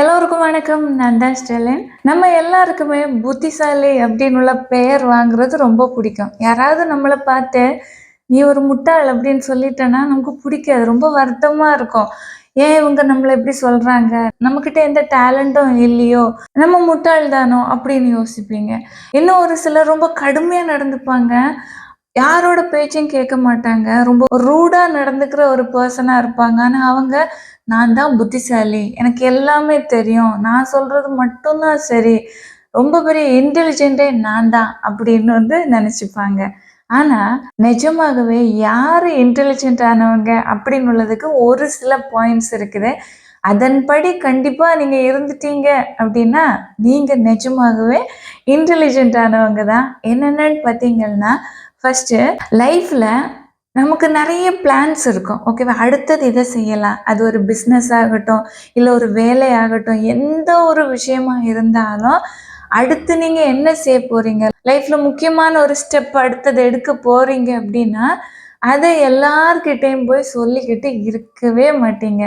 எல்லோருக்கும் வணக்கம். நான் தான் ஸ்டெலின். நம்ம எல்லாருக்குமே புத்திசாலி அப்படின்னு உள்ள பெயர் வாங்குறது ரொம்ப பிடிக்கும். யாராவது நம்மளை பார்த்து நீ ஒரு முட்டாள் அப்படின்னு சொல்லிட்டேன்னா நமக்கு பிடிக்காது. ரொம்ப வருத்தமாக இருக்கும். ஏன் இவங்க நம்மளை எப்படி சொல்கிறாங்க நம்மக்கிட்ட எந்த டேலண்ட்டும் இல்லையோ. நம்ம முட்டாள் தானோ அப்படின்னு யோசிப்பீங்க. இன்னும் ஒரு சிலர் ரொம்ப கடுமையாக நடந்துப்பாங்க. யாரோட பேச்சையும் கேட்க மாட்டாங்க. ரொம்ப ரூடாக நடந்துக்கிற ஒரு பர்சனாக இருப்பாங்க. ஆனால் அவங்க நான் தான் புத்திசாலி. எனக்கு எல்லாமே தெரியும். நான் சொல்கிறது மட்டும்தான் சரி. ரொம்ப பெரிய இன்டெலிஜென்ட்டே நான் தான் அப்படின்னு வந்து நினச்சிப்பாங்க. ஆனால் நிஜமாகவே யார் இன்டெலிஜென்ட் ஆனவங்க அப்படின்னு உள்ளதுக்கு ஒரு சில பாயிண்ட்ஸ் இருக்குது. அதன்படி கண்டிப்பாக நீங்கள் இருந்துட்டீங்க அப்படின்னா நீங்கள் நிஜமாகவே இன்டெலிஜென்ட் ஆனவங்க தான். என்னென்னு பார்த்தீங்கன்னா ஃபஸ்ட்டு லைஃப்பில் நமக்கு நிறைய பிளான்ஸ் இருக்கும். ஓகேவா அடுத்தது இதை செய்யலாம். அது ஒரு பிஸ்னஸ் ஆகட்டும் இல்லை ஒரு வேலையாகட்டும் எந்த ஒரு விஷயமா இருந்தாலும் அடுத்து நீங்கள் என்ன செய்ய போகிறீங்க லைஃப்பில் முக்கியமான ஒரு ஸ்டெப் அடுத்தது எடுக்க போகிறீங்க அப்படின்னா அதை எல்லார்கிட்டேயும் போய் சொல்லிக்கிட்டு இருக்கவே மாட்டீங்க.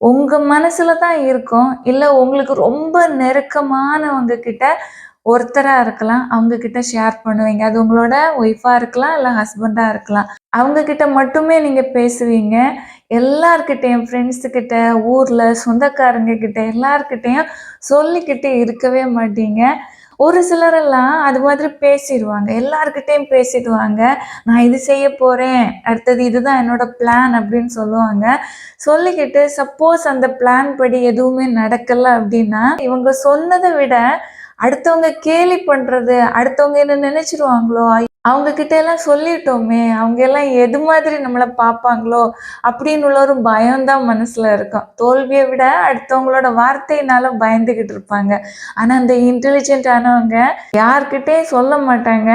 உங்கள் மனசில் தான் இருக்கும். இல்லை உங்களுக்கு ரொம்ப நெருக்கமானவங்க கிட்ட ஒருத்தராக இருக்கலாம் அவங்க கிட்ட ஷேர் பண்ணுவீங்க. அது உங்களோட ஒய்ஃபாக இருக்கலாம் இல்லை ஹஸ்பண்டாக இருக்கலாம். அவங்க கிட்ட மட்டுமே நீங்கள் பேசுவீங்க. எல்லார்கிட்டையும் ஃப்ரெண்ட்ஸுக்கிட்ட ஊரில் சொந்தக்காரங்க கிட்ட எல்லார்கிட்டையும் சொல்லிக்கிட்டு இருக்கவே மாட்டீங்க. ஒரு சிலரெல்லாம் அது மாதிரி பேசிடுவாங்க. எல்லார்கிட்டையும் பேசிடுவாங்க. நான் இது செய்ய போகிறேன் அடுத்தது இதுதான் என்னோட பிளான் அப்படின்னு சொல்லுவாங்க. சொல்லிக்கிட்டு சப்போஸ் அந்த பிளான் படி எதுவுமே நடக்கலை அப்படின்னா இவங்க சொன்னதை விட அடுத்தவங்க கேலி பண்றது அடுத்தவங்க என்ன நினைச்சிருவாங்களோ அவங்க கிட்ட எல்லாம் சொல்லிட்டோமே அவங்க எல்லாம் எது மாதிரி நம்மளை பார்ப்பாங்களோ அப்படின்னு உள்ள ஒரு பயம்தான் மனசுல இருக்கும். தோல்வியை விட அடுத்தவங்களோட வார்த்தையினால பயந்துகிட்டு இருப்பாங்க. ஆனா அந்த இன்டெலிஜென்ட் ஆனவங்க யார்கிட்டயும் சொல்ல மாட்டாங்க.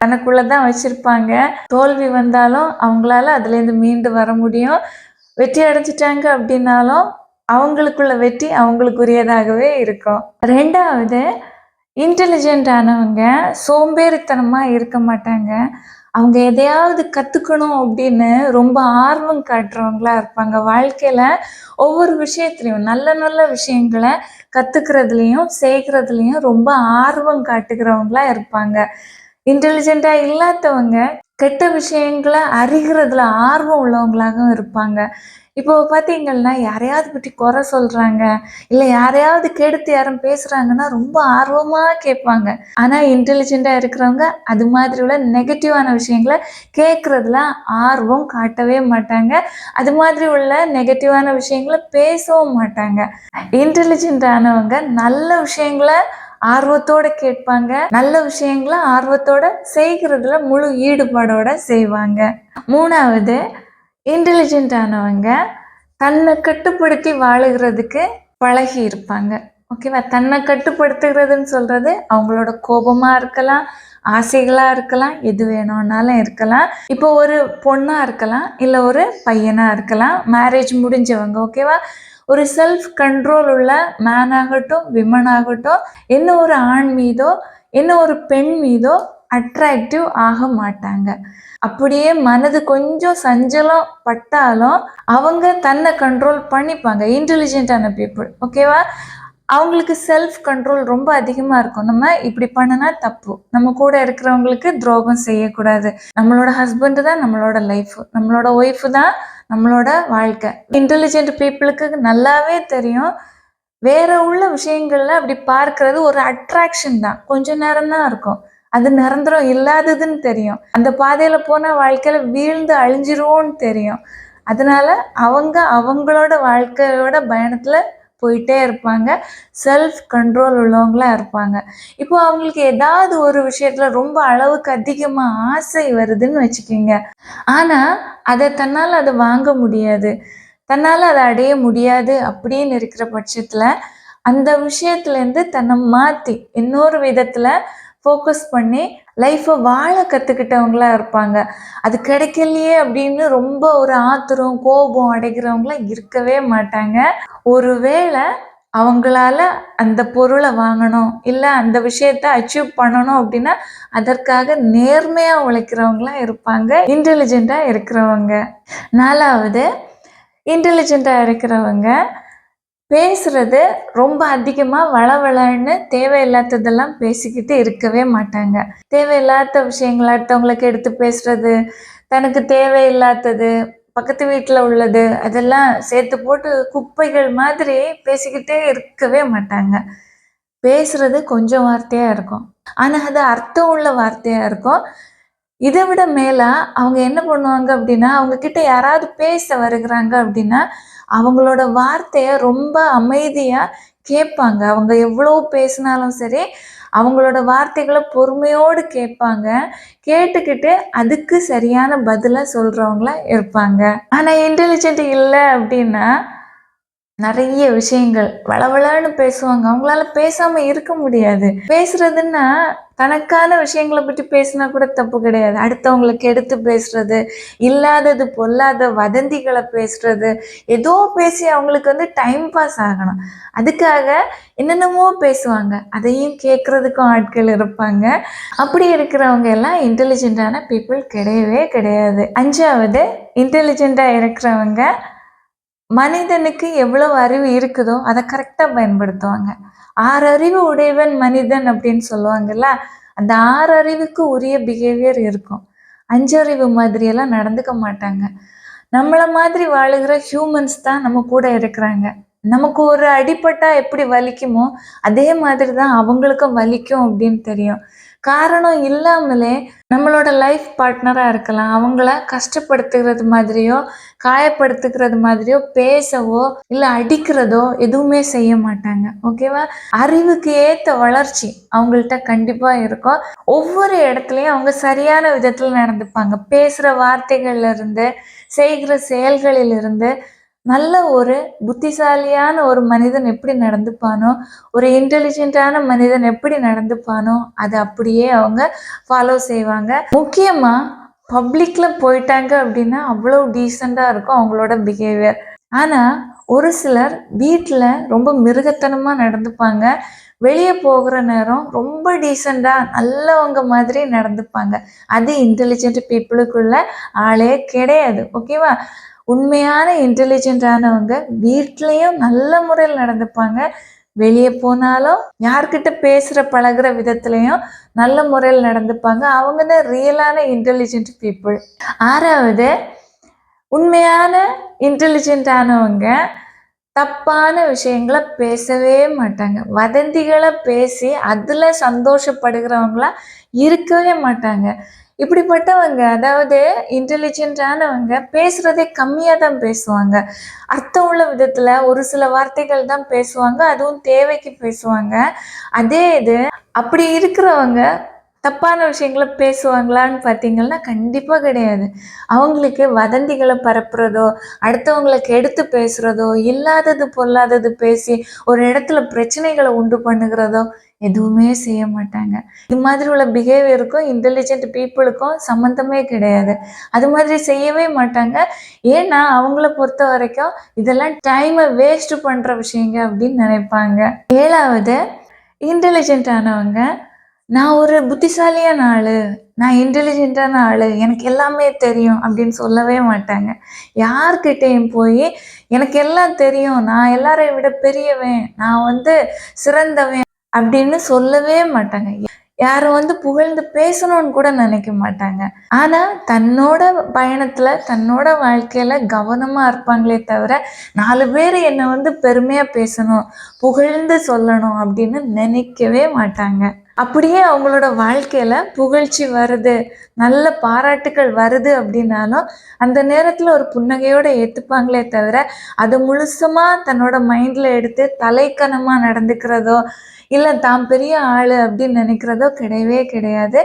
தனக்குள்ளதான் வச்சிருப்பாங்க. தோல்வி வந்தாலும் அவங்களால அதுலேருந்து மீண்டு வர முடியும். வெற்றி அடைஞ்சிட்டாங்க அப்படின்னாலும் அவங்களுக்குள்ள வெற்றி அவங்களுக்குரியதாகவே இருக்கும். ரெண்டாவது இன்டெலிஜென்டானவங்க சோம்பேறித்தனமாக இருக்க மாட்டாங்க. அவங்க எதையாவது கற்றுக்கணும் அப்படின்னு ரொம்ப ஆர்வம் காட்டுறவங்களா இருப்பாங்க. வாழ்க்கையில் ஒவ்வொரு விஷயத்துலையும் நல்ல நல்ல விஷயங்களை கற்றுக்கிறதுலையும் சேர்க்குறதுலையும் ரொம்ப ஆர்வம் காட்டுகிறவங்களா இருப்பாங்க. இன்டெலிஜென்ட்டாக இல்லாதவங்க கெட்ட விஷயங்களை அறிகிறதுல ஆர்வம் உள்ளவங்களாகவும் இருப்பாங்க. இப்போ பார்த்தீங்கன்னா யாரையாவது பற்றி குறை சொல்கிறாங்க இல்லை யாரையாவது கெடுத்து யாரும் பேசுகிறாங்கன்னா ரொம்ப ஆர்வமாக கேட்பாங்க. ஆனால் இன்டெலிஜெண்ட்டாக இருக்கிறவங்க அது மாதிரி உள்ள நெகட்டிவான விஷயங்களை கேட்குறதுல ஆர்வம் காட்டவே மாட்டாங்க. அது மாதிரி உள்ள நெகட்டிவான விஷயங்களை பேசவும் மாட்டாங்க. இன்டெலிஜெண்ட்டானவங்க நல்ல விஷயங்களை ஆர்வத்தோட கேட்பாங்க. நல்ல விஷயங்களை ஆர்வத்தோட செய்கிறதுல முழு ஈடுபாடோட செய்வாங்க. மூணாவது இன்டெலிஜென்ட் ஆனவங்க தன்னை கட்டுப்படுத்தி வாழுகிறதுக்கு பழகி இருப்பாங்க. ஓகேவா தன்னை கட்டுப்படுத்துகிறதுன்னு சொல்கிறது அவங்களோட கோபமாக இருக்கலாம் ஆசைகளாக இருக்கலாம் எது வேணும்னாலும் இருக்கலாம். இப்போ ஒரு பொண்ணாக இருக்கலாம் இல்லை ஒரு பையனாக இருக்கலாம் மேரேஜ் முடிஞ்சவங்க ஓகேவா ஒரு செல்ஃப் கண்ட்ரோல் உள்ள மேன் ஆகட்டும் விமன் ஆகட்டும் என்ன ஒரு ஆண் மீதோ என்ன ஒரு பெண் மீதோ அட்ராக்டிவ் ஆக மாட்டாங்க. அப்படியே மனது கொஞ்சம் சஞ்சலம் பட்டாலும் அவங்க தன்னை கண்ட்ரோல் பண்ணிப்பாங்க. இன்டெலிஜென்ட்டான பீப்புள் ஓகேவா அவங்களுக்கு செல்ஃப் கண்ட்ரோல் ரொம்ப அதிகமாக இருக்கும். நம்ம இப்படி பண்ணனா தப்பு. நம்ம கூட இருக்கிறவங்களுக்கு துரோகம் செய்யக்கூடாது. நம்மளோட ஹஸ்பண்டு தான் நம்மளோட லைஃப் நம்மளோட ஒய்ஃபு தான் நம்மளோட வாழ்க்கை. இன்டெலிஜென்ட் பீப்புளுக்கு நல்லாவே தெரியும். வேற உள்ள விஷயங்கள்ல அப்படி பார்க்கறது ஒரு அட்ராக்ஷன் தான். கொஞ்ச நேரம் தான் இருக்கும். அது நிரந்தரம் இல்லாததுன்னு தெரியும். அந்த பாதையில போன வாழ்க்கையில வீழ்ந்து அழிஞ்சிருவோன்னு தெரியும். அதனால அவங்க அவங்களோட வாழ்க்கையோட பயணத்துல போயிட்டே இருப்பாங்க. செல்ஃப் கண்ட்ரோல் உள்ளவங்களா இருப்பாங்க. இப்போ அவங்களுக்கு ஏதாவது ஒரு விஷயத்துல ரொம்ப அளவுக்கு அதிகமாக ஆசை வருதுன்னு வச்சுக்கோங்க. ஆனால் அதை தன்னால் அதை வாங்க முடியாது. தன்னால் அதை அடைய முடியாது அப்படின்னு இருக்கிற பட்சத்தில் அந்த விஷயத்துலேருந்து தன்னை மாற்றி இன்னொரு விதத்தில் ஃபோக்கஸ் பண்ணி லைஃப்பை வாழ கற்றுக்கிட்டவங்களா இருப்பாங்க. அது கிடைக்கலையே அப்படின்னு ரொம்ப ஒரு ஆத்திரம் கோபம் அடைக்கிறவங்களாம் இருக்கவே மாட்டாங்க. ஒருவேளை அவங்களால அந்த பொருளை வாங்கணும் இல்லை அந்த விஷயத்த அச்சீவ் பண்ணணும் அப்படின்னா அதற்காக நேர்மையாக உழைக்கிறவங்களாம் இருப்பாங்க இன்டெலிஜெண்ட்டாக இருக்கிறவங்க. நாலாவது இன்டெலிஜெண்ட்டாக இருக்கிறவங்க பேசுறது ரொம்ப அதிகமா வளவளன்னு தேவையில்லாததெல்லாம் பேசிக்கிட்டு இருக்கவே மாட்டாங்க. தேவையில்லாத விஷயங்களை அடுத்தவங்களுக்கு எடுத்து பேசுறது தனக்கு தேவையில்லாதது பக்கத்து வீட்டில் உள்ளது அதெல்லாம் சேர்த்து போட்டு குப்பைகள் மாதிரி பேசிக்கிட்டே இருக்கவே மாட்டாங்க. பேசுறது கொஞ்சம் வார்த்தையா இருக்கும். ஆனால் அது அர்த்தம் உள்ள வார்த்தையா இருக்கும். இதை விட மேலே அவங்க என்ன பண்ணுவாங்க அப்படின்னா அவங்க கிட்ட யாராவது பேச வருகிறாங்க அப்படின்னா அவங்களோட வார்த்தையை ரொம்ப அமைதியாக கேட்பாங்க. அவங்க எவ்வளோ பேசினாலும் சரி அவங்களோட வார்த்தைகளை பொறுமையோடு கேட்பாங்க. கேட்டுக்கிட்டு அதுக்கு சரியான பதிலை சொல்கிறவங்கள இருப்பாங்க. ஆனால் இன்டெலிஜென்ட் இல்லை அப்படின்னா நிறைய விஷயங்கள் வளவளன்னு பேசுவாங்க. அவங்களால பேசாம இருக்க முடியாது. பேசுறதுன்னா தனக்கான விஷயங்களை பற்றி பேசினா கூட தப்பு கிடையாது. அடுத்தவங்களுக்கு எடுத்து பேசுறது இல்லாதது பொல்லாத வதந்திகளை பேசுறது ஏதோ பேசி அவங்களுக்கு வந்து டைம் பாஸ் ஆகணும். அதுக்காக என்னென்னமோ பேசுவாங்க. அதையும் கேட்கறதுக்கும் ஆட்கள் இருப்பாங்க. அப்படி இருக்கிறவங்க எல்லாம் இன்டெலிஜென்ட்டான பீப்புள் கிடையவே கிடையாது. அஞ்சாவது இன்டெலிஜென்ட்டாக இருக்கிறவங்க மனிதனுக்கு எவ்வளவு அறிவு இருக்குதோ அதை கரெக்டாக பயன்படுத்துவாங்க. ஆறு அறிவு உடையவன் மனிதன் அப்படின்னு சொல்லுவாங்கல்ல அந்த ஆறு அறிவுக்கு உரிய பிஹேவியர் இருக்கும். அஞ்சறிவு மாதிரியெல்லாம் நடந்துக்க மாட்டாங்க. நம்மளை மாதிரி வாழுகிற ஹியூமன்ஸ் தான் நம்ம கூட இருக்கிறாங்க. நமக்கு ஒரு அடிப்பட்டா எப்படி வலிக்குமோ அதே மாதிரி தான் அவங்களுக்கும் வலிக்கும் அப்படின்னு தெரியும். காரணம் இல்லாமலே நம்மளோட லைஃப் பார்ட்னராக இருக்கலாம். அவங்கள கஷ்டப்படுத்துகிறது மாதிரியோ காயப்படுத்துகிறது மாதிரியோ பேசவோ இல்லை அடிக்கிறதோ எதுவுமே செய்ய மாட்டாங்க. ஓகேவா அறிவுக்கு ஏற்ற வளர்ச்சி அவங்கள்ட்ட கண்டிப்பாக இருக்கும். ஒவ்வொரு இடத்துலையும் அவங்க சரியான விதத்தில் நடந்துப்பாங்க. பேசுகிற வார்த்தைகள்ல இருந்து செய்கிற செயல்களிலிருந்து நல்ல ஒரு புத்திசாலியான ஒரு மனிதன் எப்படி நடந்துப்பானோ ஒரு இன்டெலிஜென்ட்டான மனிதன் எப்படி நடந்துப்பானோ அதை அப்படியே அவங்க ஃபாலோ செய்வாங்க. முக்கியமாக பப்ளிக்கில் போயிட்டாங்க அப்படின்னா அவ்வளோ டீசெண்டாக இருக்கும் அவங்களோட பிஹேவியர் ஆனால் ஒரு சிலர் வீட்டில் ரொம்ப மிருகத்தனமாக நடந்துப்பாங்க. வெளியே போகிற நேரம் ரொம்ப டீசெண்டாக நல்லவங்க மாதிரி நடந்துப்பாங்க. அது இன்டெலிஜென்ட் பீப்புளுக்குள்ள ஆளே கிடையாது. ஓகேவா உண்மையான இன்டெலிஜென்ட்டானவங்க வீட்லேயும் நல்ல முறையில் நடந்துப்பாங்க. வெளியே போனாலும் யார்கிட்ட பேசுகிற பழகுற விதத்துலையும் நல்ல முறையில் நடந்துப்பாங்க. அவங்க தான் ரியலான இன்டெலிஜென்ட் பீப்புள் ஆறாவது உண்மையான இன்டெலிஜென்ட்டானவங்க தப்பான விஷயங்களை பேசவே மாட்டாங்க. வதந்திகளை பேசி அதில் சந்தோஷப்படுகிறவங்களா இருக்கவே மாட்டாங்க. இப்படிப்பட்டவங்க அதாவது இன்டெலிஜென்ட்டானவங்க பேசுகிறதே கம்மியாக தான் பேசுவாங்க. அர்த்தம் உள்ள விதத்தில் ஒரு சில வார்த்தைகள் தான் பேசுவாங்க அதுவும் தேவைக்கு பேசுவாங்க. அதே இது அப்படி இருக்கிறவங்க தப்பான விஷயங்களை பேசுவாங்களான்னு பார்த்தீங்கன்னா கண்டிப்பாக கிடையாது. அவங்களுக்கு வதந்திகளை பரப்புறதோ அடுத்தவங்களுக்கு எடுத்து பேசுகிறதோ இல்லாதது பொல்லாதது பேசி ஒரு இடத்துல பிரச்சனைகளை உண்டு பண்ணுகிறதோ எதுவுமே செய்ய மாட்டாங்க. இது மாதிரி உள்ள பிஹேவியருக்கும் இன்டெலிஜென்ட் பீப்புளுக்கும் சம்மந்தமே கிடையாது. அது மாதிரி செய்யவே மாட்டாங்க. ஏன்னா அவங்கள பொறுத்த வரைக்கும் இதெல்லாம் டைமை வேஸ்ட் பண்ணுற விஷயங்க அப்படின்னு நினைப்பாங்க. ஏழாவது இன்டெலிஜென்ட் ஆனவங்க நான் ஒரு புத்திசாலியான ஆள். நான் இன்டெலிஜென்ட்டான ஆள். எனக்கு எல்லாமே தெரியும் அப்படின்னு சொல்லவே மாட்டாங்க. யார்கிட்டேயும் போய் எனக்கு எல்லாம் தெரியும். நான் எல்லாரையும் விட பெரியவன். நான் வந்து சிறந்தவன். அப்படின்னு சொல்லவே மாட்டாங்க. யாரும் வந்து புகழ்ந்து பேசணும்னு கூட நினைக்க மாட்டாங்க. ஆனா தன்னோட பயணத்துல தன்னோட வாழ்க்கையில கவனமா இருப்பாங்களே தவிர நாலு பேர் என்னை வந்து பெருமையா பேசணும் புகழ்ந்து சொல்லணும் அப்படின்னு நினைக்கவே மாட்டாங்க. அப்படியே அவங்களோட வாழ்க்கையில புகழ்ச்சி வருது நல்ல பாராட்டுகள் வருது அப்படின்னாலும் அந்த நேரத்துல ஒரு புன்னகையோட ஏத்துப்பாங்களே தவிர அது முழுசமா தன்னோட மைண்ட்ல எடுத்து தலைக்கணமா நடந்துக்கிறதோ இல்லை தான் பெரிய ஆள் அப்படின்னு நினைக்கிறதோ கிடையவே கிடையாது.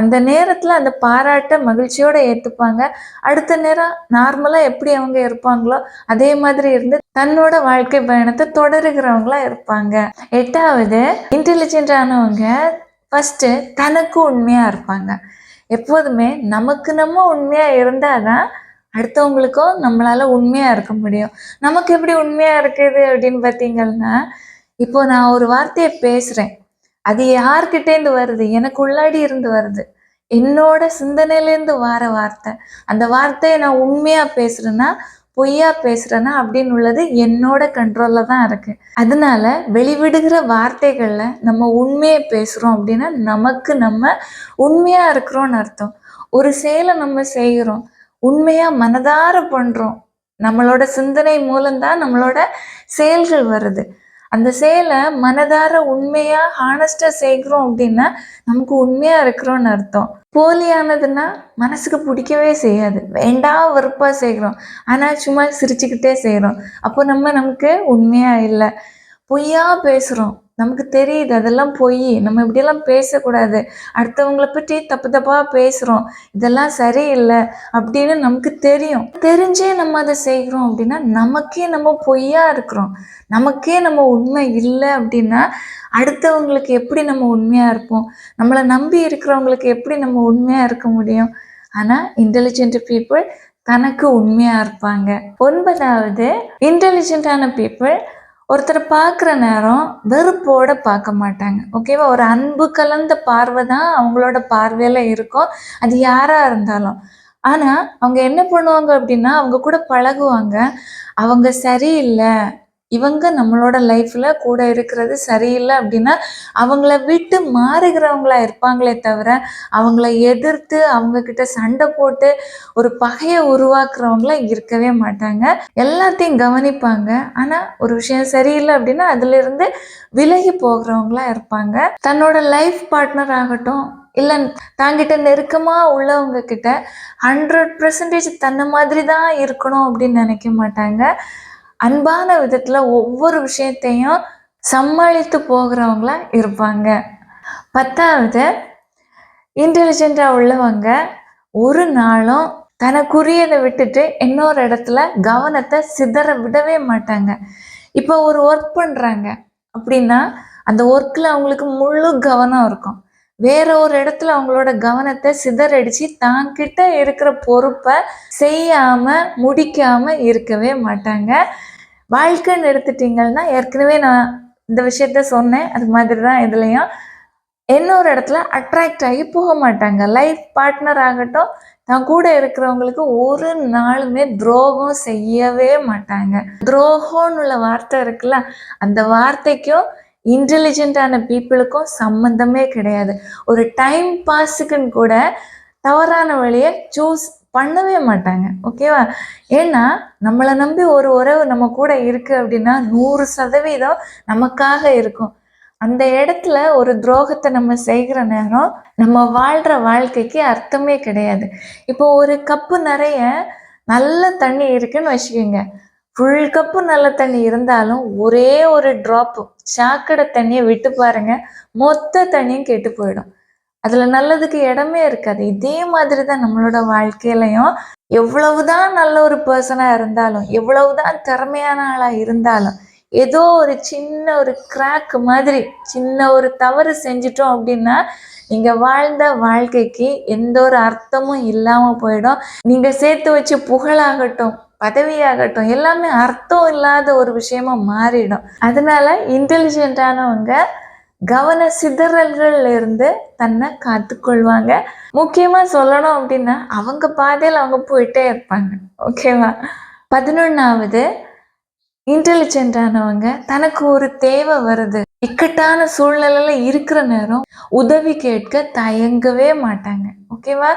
அந்த நேரத்தில் அந்த பாராட்டை மகிழ்ச்சியோடு ஏற்றுப்பாங்க அடுத்த நேரம் நார்மலாக எப்படி அவங்க இருப்பாங்களோ அதே மாதிரி இருந்து தன்னோட வாழ்க்கை பயணத்தை தொடருகிறவங்களா இருப்பாங்க. எட்டாவது இன்டெலிஜென்ட்டானவங்க ஃபஸ்ட்டு தனக்கு உண்மையாக இருப்பாங்க. எப்போதுமே நமக்கு நம்ம உண்மையாக இருந்தால் தான் அடுத்தவங்களுக்கும் நம்மளால உண்மையாக இருக்க முடியும். நமக்கு எப்படி உண்மையாக இருக்குது அப்படின்னு பார்த்தீங்கன்னா இப்போ நான் ஒரு வார்த்தையை பேசுகிறேன் அது யார்கிட்டேருந்து வருது? எனக்கு உள்ளாடி இருந்து வருது. என்னோட சிந்தனையிலேருந்து வர வார்த்தை. அந்த வார்த்தையை நான் உண்மையாக பேசுகிறேன்னா பொய்யா பேசுறேன்னா அப்படின்னு உள்ளது என்னோட கண்ட்ரோல்ல தான் இருக்கு. அதனால வெளிவிடுகிற வார்த்தைகள்ல நம்ம உண்மையை பேசுறோம் அப்படின்னா நமக்கு நம்ம உண்மையா இருக்கிறோம்னு அர்த்தம். ஒரு செயலை நம்ம செய்கிறோம் உண்மையா மனதார பண்றோம் நம்மளோட சிந்தனை மூலம்தான் நம்மளோட செயல்கள் வருது. அந்த செயலை மனதார உண்மையா ஹானஸ்டா செய்கிறோம் அப்படின்னா நமக்கு உண்மையா இருக்கிறோம்னு அர்த்தம். போலியானதுன்னா மனசுக்கு பிடிக்கவே செய்யாது. வேண்டாம் வெறுப்பா செய்கிறோம். ஆனா சும்மா சிரிச்சுக்கிட்டே செய்கிறோம். அப்போ நம்ம நமக்கு உண்மையா இல்லை. பொய்யா பேசுகிறோம் நமக்கு தெரியுது அதெல்லாம் பொய். நம்ம இப்படியெல்லாம் பேசக்கூடாது. அடுத்தவங்களை பற்றி தப்பு தப்பாக பேசுகிறோம் இதெல்லாம் சரியில்லை அப்படின்னு நமக்கு தெரியும். தெரிஞ்சே நம்ம அதை செய்கிறோம் அப்படின்னா நமக்கே நம்ம பொய்யா இருக்கிறோம். நமக்கே நம்ம உண்மை இல்லை அப்படின்னா அடுத்தவங்களுக்கு எப்படி நம்ம உண்மையாக இருப்போம்? நம்மளை நம்பி இருக்கிறவங்களுக்கு எப்படி நம்ம உண்மையாக இருக்க முடியும்? ஆனா இன்டெலிஜென்ட் பீப்புள் தனக்கு உண்மையாக இருப்பாங்க. ஒன்பதாவது இன்டெலிஜென்ட்டான பீப்புள் ஒருத்தரை பார்க்குற நேரம் வெறுப்போட பார்க்க மாட்டாங்க ஓகேவா ஒரு அன்பு கலந்த பார்வை தான் அவங்களோட பார்வையில் இருக்கும். அது யாராக இருந்தாலும். ஆனால் அவங்க என்ன பண்ணுவாங்க அப்படின்னா அவங்க கூட பழகுவாங்க. அவங்க சரியில்லை இவங்க நம்மளோட லைஃப்ல கூட இருக்கிறது சரியில்லை அப்படின்னா அவங்கள விட்டு மாறுகிறவங்களா இருப்பாங்களே தவிர அவங்கள எதிர்த்து அவங்க கிட்ட சண்டை போட்டு ஒரு பகையை உருவாக்குறவங்களாம் இருக்கவே மாட்டாங்க. எல்லாத்தையும் கவனிப்பாங்க. ஆனா ஒரு விஷயம் சரியில்லை அப்படின்னா அதுல இருந்து விலகி போகிறவங்களா இருப்பாங்க. தன்னோட லைஃப் பார்ட்னர் ஆகட்டும் இல்லை தாங்கிட்ட நெருக்கமாக உள்ளவங்க கிட்ட ஹண்ட்ரட் பர்சன்டேஜ் தன்னை மாதிரி தான் இருக்கணும் அப்படின்னு நினைக்க மாட்டாங்க. அன்பான விதத்தில் ஒவ்வொரு விஷயத்தையும் சமாளித்து போகிறவங்களா இருப்பாங்க. பத்தாவது இன்டெலிஜென்ட்டாக உள்ளவங்க ஒரு நாளும் தனக்குரியதை விட்டுட்டு இன்னொரு இடத்துல கவனத்தை சிதற விடவே மாட்டாங்க. இப்போ ஒரு ஒர்க் பண்ணுறாங்க அப்படின்னா அந்த ஒர்க்கில் அவங்களுக்கு முழு கவனம் இருக்கும். வேற ஒரு இடத்துல அவங்களோட கவனத்தை சிதறடிச்சு தாங்கிட்ட இருக்கிற பொறுப்பை செய்யாம முடிக்காம இருக்கவே மாட்டாங்க. வாழ்க்கைன்னு எடுத்துட்டீங்கன்னா ஏற்கனவே நான் இந்த விஷயத்த சொன்னேன். அது மாதிரி தான் இதுலயும். இன்னொரு இடத்துல அட்ராக்ட் ஆகி போக மாட்டாங்க. லைஃப் பார்ட்னர் ஆகட்டும் தான் கூட இருக்கிறவங்களுக்கு ஒரு நாளுமே துரோகம் செய்யவே மாட்டாங்க. துரோகம்னு உள்ள வார்த்தை இருக்குல்ல அந்த வார்த்தைக்கும் இன்டெலிஜென்ட்டான பீப்புளுக்கும் சம்மந்தமே கிடையாது. ஒரு டைம் பாஸுக்குன்னு கூட தவறான வழியை சூஸ் பண்ணவே மாட்டாங்க. ஓகேவா ஏன்னா நம்மளை நம்பி ஒரு உறவு நம்ம கூட இருக்கு அப்படின்னா நூறு சதவீதம் நமக்காக இருக்கும். அந்த இடத்துல ஒரு துரோகத்தை நம்ம செய்கிற நேரம் நம்ம வாழ்கிற வாழ்க்கைக்கு அர்த்தமே கிடையாது. இப்போ ஒரு கப்பு நிறைய நல்ல தண்ணி இருக்குன்னு வச்சுக்கோங்க. ஃபுல் கப்பு நல்ல தண்ணி இருந்தாலும் ஒரே ஒரு ட்ராப்பு சாக்கடை தண்ணியை விட்டு பாருங்க மொத்த தண்ணியும் கெட்டு போயிடும். அதில் நல்லதுக்கு இடமே இருக்காது. இதே மாதிரி தான் நம்மளோட வாழ்க்கையிலையும் எவ்வளவுதான் நல்ல ஒரு பர்சனாக இருந்தாலும் எவ்வளவுதான் திறமையான ஆளாக இருந்தாலும் ஏதோ ஒரு சின்ன ஒரு கிராக் மாதிரி சின்ன ஒரு தவறு செஞ்சிட்டோம் அப்படின்னா நீங்க வாழ்ந்த வாழ்க்கைக்கு எந்த ஒரு அர்த்தமும் இல்லாம போயிடும். நீங்க சேர்த்து வச்ச புகழாகட்டும் பதவியாகட்டும் எல்லாமே அர்த்தம் இல்லாத ஒரு விஷயமா மாறிடும். அதனால இன்டெலிஜென்ட்டானவங்க கவன சிதறல்கள்ல இருந்து தன்னை காத்துக்கொள்வாங்க. முக்கியமா சொல்லணும் அப்படின்னா அவங்க பாதையில் அவங்க போயிட்டே இருப்பாங்க. ஓகேவா பதினொன்னாவது இன்டெலிஜென்டானவங்க தனக்கு ஒரு தேவை வருது. இக்கட்டான சூழ்நிலையில இருக்கிற நேரம் உதவி கேட்க தயங்கவே மாட்டாங்க. ஓகேவா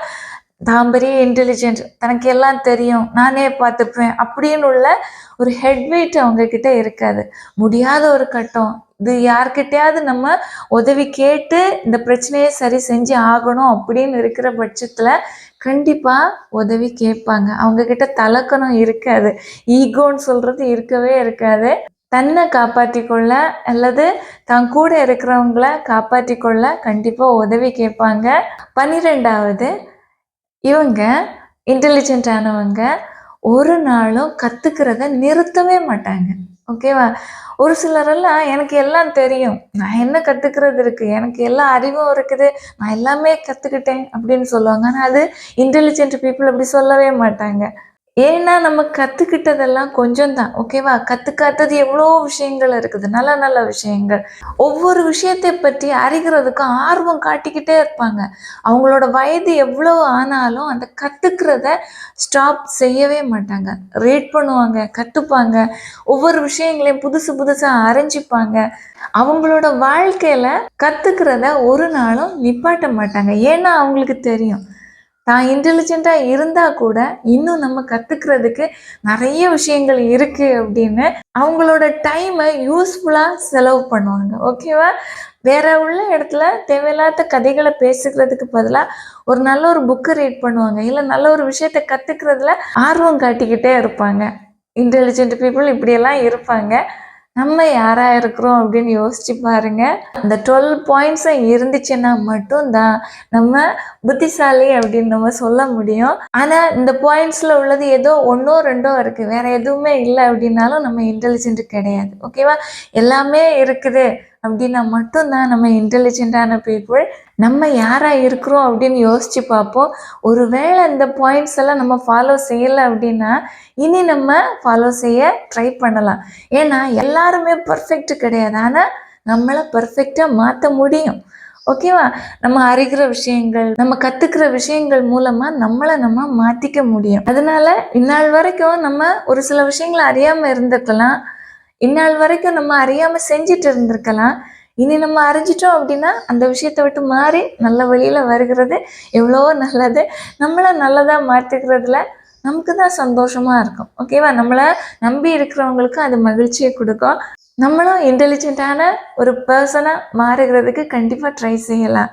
தான் பெரிய இன்டெலிஜென்ட் தனக்கு எல்லாம் தெரியும் நானே பார்த்துப்பேன் அப்படின்னு உள்ள ஒரு ஹெட்வெயிட் அவங்க கிட்ட இருக்காது. முடியாத ஒரு கட்டம். இது யார்கிட்டயாவது நம்ம உதவி கேட்டு இந்த பிரச்சனையை சரி செஞ்சு ஆகணும் அப்படின்னு இருக்கிற பட்சத்தில் கண்டிப்பாக உதவி கேட்பாங்க. அவங்க கிட்ட தலக்கணம் இருக்காது. ஈகோன்னு சொல்றது இருக்கவே இருக்காது. தன்னை காப்பாற்றி கொள்ள அல்லது தான் கூட இருக்கிறவங்கள காப்பாற்றி கொள்ள கண்டிப்பாக உதவி கேட்பாங்க. பன்னிரெண்டாவது இவங்க இன்டெலிஜென்ட்டானவங்க ஒரு நாளும் கற்றுக்கிறத நிறுத்தவே மாட்டாங்க. ஓகேவா ஒரு சிலரெல்லாம் எனக்கு எல்லாம் தெரியும். நான் என்ன கற்றுக்கிறது இருக்குது எனக்கு எல்லா அறிவும் இருக்குது. நான் எல்லாமே கற்றுக்கிட்டேன் அப்படின்னு சொல்லுவாங்க. ஆனால் அது இன்டெலிஜென்ட் பீப்புள் அப்படி சொல்லவே மாட்டாங்க. ஏன்னா நம்ம கற்றுக்கிட்டதெல்லாம் கொஞ்சம் தான் ஓகேவா? கற்றுக்காதது எவ்வளோ விஷயங்கள் இருக்குது நல்ல நல்ல விஷயங்கள். ஒவ்வொரு விஷயத்தை பற்றி அறிகிறதுக்கும் ஆர்வம் காட்டிக்கிட்டே இருப்பாங்க. அவங்களோட வயது எவ்வளோ ஆனாலும் அந்த கற்றுக்கிறத ஸ்டாப் செய்யவே மாட்டாங்க. ரீட் பண்ணுவாங்க கற்றுப்பாங்க ஒவ்வொரு விஷயங்களையும் புதுசு புதுசாக அரைஞ்சிப்பாங்க அவங்களோட வாழ்க்கையில் கற்றுக்கிறத ஒரு நாளும் நிப்பாட்ட மாட்டாங்க. ஏன்னா அவங்களுக்கு தெரியும் தான் இன்டெலிஜென்ட்டாக இருந்தால் கூட இன்னும் நம்ம கற்றுக்கிறதுக்கு நிறைய விஷயங்கள் இருக்குது அப்படின்னு அவங்களோட டைமை யூஸ்ஃபுல்லாக செலவு பண்ணுவாங்க. ஓகேவா வேற உள்ள இடத்துல தேவையில்லாத கதைகளை பேசுகிறதுக்கு பதிலாக ஒரு நல்ல ஒரு புக்கு ரீட் பண்ணுவாங்க. இல்லை நல்ல ஒரு விஷயத்த கற்றுக்கிறதுல ஆர்வம் காட்டிக்கிட்டே இருப்பாங்க. இன்டெலிஜென்ட் பீப்புள் இப்படியெல்லாம் இருப்பாங்க. நம்ம யாராக இருக்கிறோம் அப்படின்னு யோசிச்சு பாருங்க. அந்த டுவெல் பாயிண்ட்ஸும் இருந்துச்சுன்னா மட்டும்தான் நம்ம புத்திசாலி அப்படின்னு நம்ம சொல்ல முடியும். ஆனால் இந்த பாயிண்ட்ஸில் உள்ளது ஏதோ ஒன்றோ ரெண்டோ இருக்குது வேற எதுவுமே இல்லை அப்படின்னாலும் நம்ம இன்டெலிஜென்ட் கிடையாது. ஓகேவா எல்லாமே இருக்குது. அப்படின்னா மட்டும்தான் நம்ம இன்டெலிஜென்ட்டான பீப்புள் நம்ம யாராக இருக்கிறோம் அப்படின்னு யோசிச்சு பார்ப்போம். ஒருவேளை இந்த பாயிண்ட்ஸ் எல்லாம் நம்ம ஃபாலோ செய்யலை அப்படின்னா இனி நம்ம ஃபாலோ செய்ய ட்ரை பண்ணலாம். ஏன்னா எல்லாருமே பர்ஃபெக்ட் கிடையாது. ஆனால் நம்மளை பர்ஃபெக்டாக மாற்ற முடியும். ஓகேவா நம்ம அறிகிற விஷயங்கள் நம்ம கற்றுக்கிற விஷயங்கள் மூலமாக நம்மளை நம்ம மாற்றிக்க முடியும். அதனால இந்நாள் வரைக்கும் நம்ம ஒரு சில விஷயங்களை அறியாமல் இருந்திருக்கலாம் இந்நாள் வரைக்கும் நம்ம அறியாமல் செஞ்சுட்டு இருந்திருக்கலாம். இனி நம்ம அறிஞ்சிட்டோம் அப்படின்னா அந்த விஷயத்தை விட்டு மாறி நல்ல வழியில் வருகிறது எவ்வளோ நல்லது. நம்மளை நல்லதாக மாற்றிக்கிறதுல நமக்கு தான் சந்தோஷமாக இருக்கும். ஓகேவா நம்மளை நம்பி இருக்கிறவங்களுக்கும் அது மகிழ்ச்சியை கொடுக்கும். நம்மளும் இன்டெலிஜென்ட்டான ஒரு பர்சனாக மாறுகிறதுக்கு கண்டிப்பாக ட்ரை செய்யலாம்.